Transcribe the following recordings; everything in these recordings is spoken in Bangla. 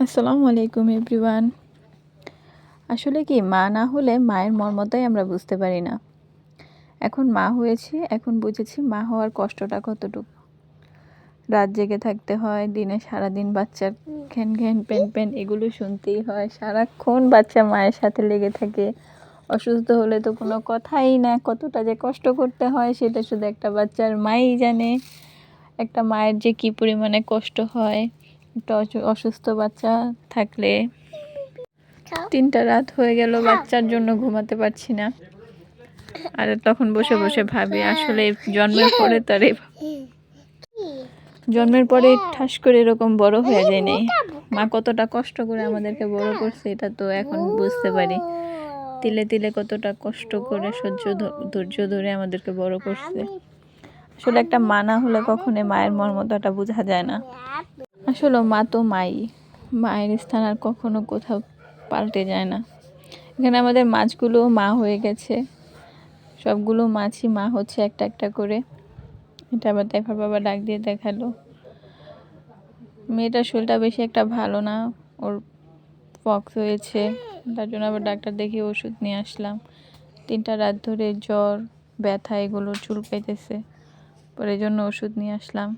আসসালামু আলাইকুম এভরিওয়ান। আসলে কি, মা না হলে মায়ের মর্মতাই আমরা বুঝতে পারি না। এখন মা হয়েছি, এখন বুঝেছি মা হওয়ার কষ্টটা কতটুকু। রাত জেগে থাকতে হয়, দিনে সারাদিন বাচ্চার ঘ্যান ঘ্যান প্যান প্যান এগুলো শুনতেই হয়। সারাক্ষণ বাচ্চা মায়ের সাথে লেগে থাকে। অসুস্থ হলে তো কোনো কথাই না, কতটা যে কষ্ট করতে হয় সেটা শুধু একটা বাচ্চার মাই জানে। একটা মায়ের যে কী পরিমাণে কষ্ট হয়। একটা অসুস্থ বাচ্চা থাকলে তিনটা রাত হয়ে গেল বাচ্চার জন্য ঘুমাতে পারছি না। আর তখন বসে বসে ভাবি আসলে জন্মের পরে তার জন্মের পরে ঠাস করে এরকম বড় হয়ে যায় নাই মা কতটা কষ্ট করে আমাদেরকে বড় করছে এটা তো এখন বুঝতে পারি। তিলে তিলে কতটা কষ্ট করে সহ্য ধৈর্য ধরে আমাদেরকে বড় করছে। আসলে একটা মানা হলে কখনো মায়ের মর্মতাটা বোঝা যায় না। আসলে মা তো মাই। মায়ের স্থান আর কখনো কোথাও পাল্টে যায় না। এখানে আমাদের মাছগুলো মা হয়ে গেছে। সবগুলো মাছই মা হচ্ছে একটা একটা করে। এটা আবার দেখার বাবা ডাক দিয়ে দেখাল। মেয়েটার শরীরটা বেশি একটা ভালো না, ওর পক্স হয়েছে। তার জন্য আবার ডাক্তার দেখিয়ে ওষুধ নিয়ে আসলাম। তিনটা রাত ধরে জ্বর, ব্যথা, এগুলো চুল পেতেছে। পরে জন্য ওষুধ নিয়ে আসলাম।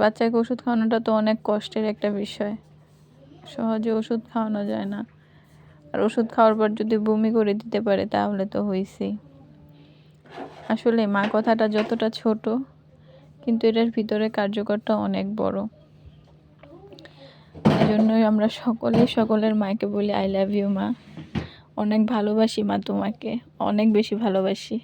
বাচ্চাকে ওষুধ খাওয়ানোটা তো অনেক কষ্টের একটা বিষয়। সহজে ওষুধ খাওয়ানো যায় না। আর ওষুধ খাওয়ার পর যদি বমি করে দিতে পারে, তাহলে তো হয়েছেই আসলে মা কথাটা যতটা ছোট, কিন্তু এটার ভিতরে কার্যকরটা অনেক বড়। এই জন্যই আমরা সকলেই সকলের মাকে বলি আই লাভ ইউ মা। অনেক ভালোবাসি মা তোমাকে, অনেক বেশি ভালোবাসি।